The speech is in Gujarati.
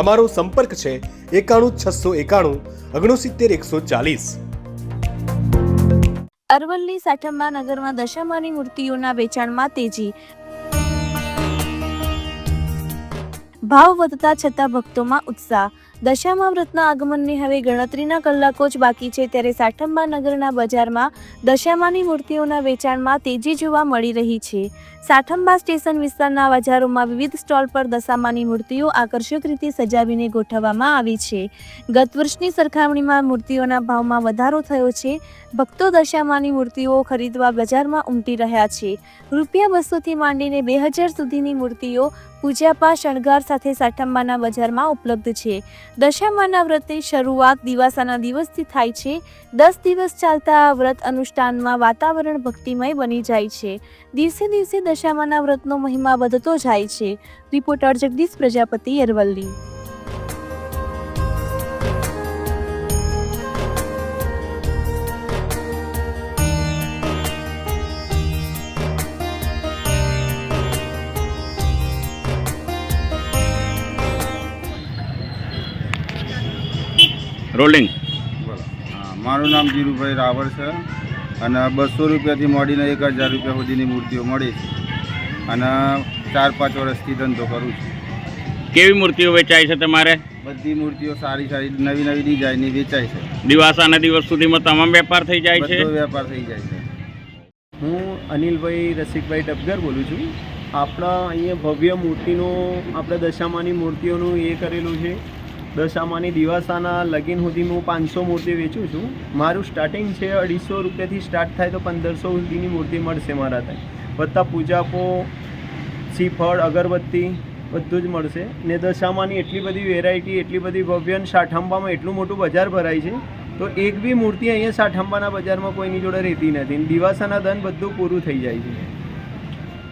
અમારો સંપર્ક છે એકાણું છસો એકાણું ઓગણસિત્તેર એકસો ચાલીસ. અરવલ્લી સાઠમ્બા નગરમાં દશામાની મૂર્તિઓના વેચાણમાં તેજી. ભાવ વધતા છતાં ભક્તોમાં ઉત્સાહ. દશામા વ્રતના આગમનની હવે ગણતરીના કલાકો જ બાકી છે ત્યારે સાઠંબા નગરના બજારમાં દશામાની મૂર્તિઓના વેચાણમાં તેજી જોવા મળી રહી છે. સાઠંબા સ્ટેશન વિસ્તારના બજારોમાં વિવિધ સ્ટોલ પર દશામાની મૂર્તિઓ આકર્ષક રીતે સજાવીને ગોઠવવામાં આવી છે. ગત વર્ષની સરખામણીમાં મૂર્તિઓના ભાવમાં વધારો થયો છે. ભક્તો દશામાની મૂર્તિઓ ખરીદવા બજારમાં ઉમટી રહ્યા છે. રૂપિયા બસોથી માંડીને બે હજાર સુધીની મૂર્તિઓ પૂજાપા શણગાર સાથે સાઠમ્બાના બજારમાં ઉપલબ્ધ છે. દશામાના વ્રતની શરૂઆત દિવાસાના દિવસથી થાય છે. દસ દિવસ ચાલતા આ વ્રત અનુષ્ઠાનમાં વાતાવરણ ભક્તિમય બની જાય છે. દિવસે દિવસે દશામાના વ્રતનો મહિમા વધતો જાય છે. રિપોર્ટર જગદીશ પ્રજાપતિ અરવલ્લી. રોલિંગ હા મારું નામ ધીરુભાઈ રાવળ છે અને બસો રૂપિયાથી મળીને એક હજાર રૂપિયા સુધીની મૂર્તિઓ મળી છે. અને ચાર પાંચ વર્ષથી ધંધો કરું છું. કેવી મૂર્તિઓ વેચાય છે તમારે? બધી મૂર્તિઓ સારી સારી નવી નવી ડિઝાઇનની વેચાય છે. દિવાસાના દિવસ સુધીમાં તમામ વેપાર થઈ જાય છે? વેપાર થઈ જાય છે. હું અનિલભાઈ રસિકભાઈ ડબગર બોલું છું. આપણા અહીંયા ભવ્ય મૂર્તિનો આપણે દશામાની મૂર્તિઓનું એ કરેલું છે. દશામાની દિવાસાના લગીન સુધી હું પાંચસો મૂર્તિ વેચું છું. મારું સ્ટાર્ટિંગ છે અઢીસો રૂપિયાથી સ્ટાર્ટ થાય તો પંદરસો સુધીની મૂર્તિ મળશે મારા ત્યાં વધતા પૂજાપો શ્રીફળ, અગરબત્તી બધું જ મળશે. ને દશામાની એટલી બધી વેરાયટી એટલી બધી ભવ્ય અને સાઠંબામાં એટલું મોટું બજાર ભરાય છે, તો એક બી મૂર્તિ અહીંયા સાઠંબાના બજારમાં કોઈની જોડે રહેતી નથી. દિવાસાના દન બધું પૂરું થઈ જાય છે.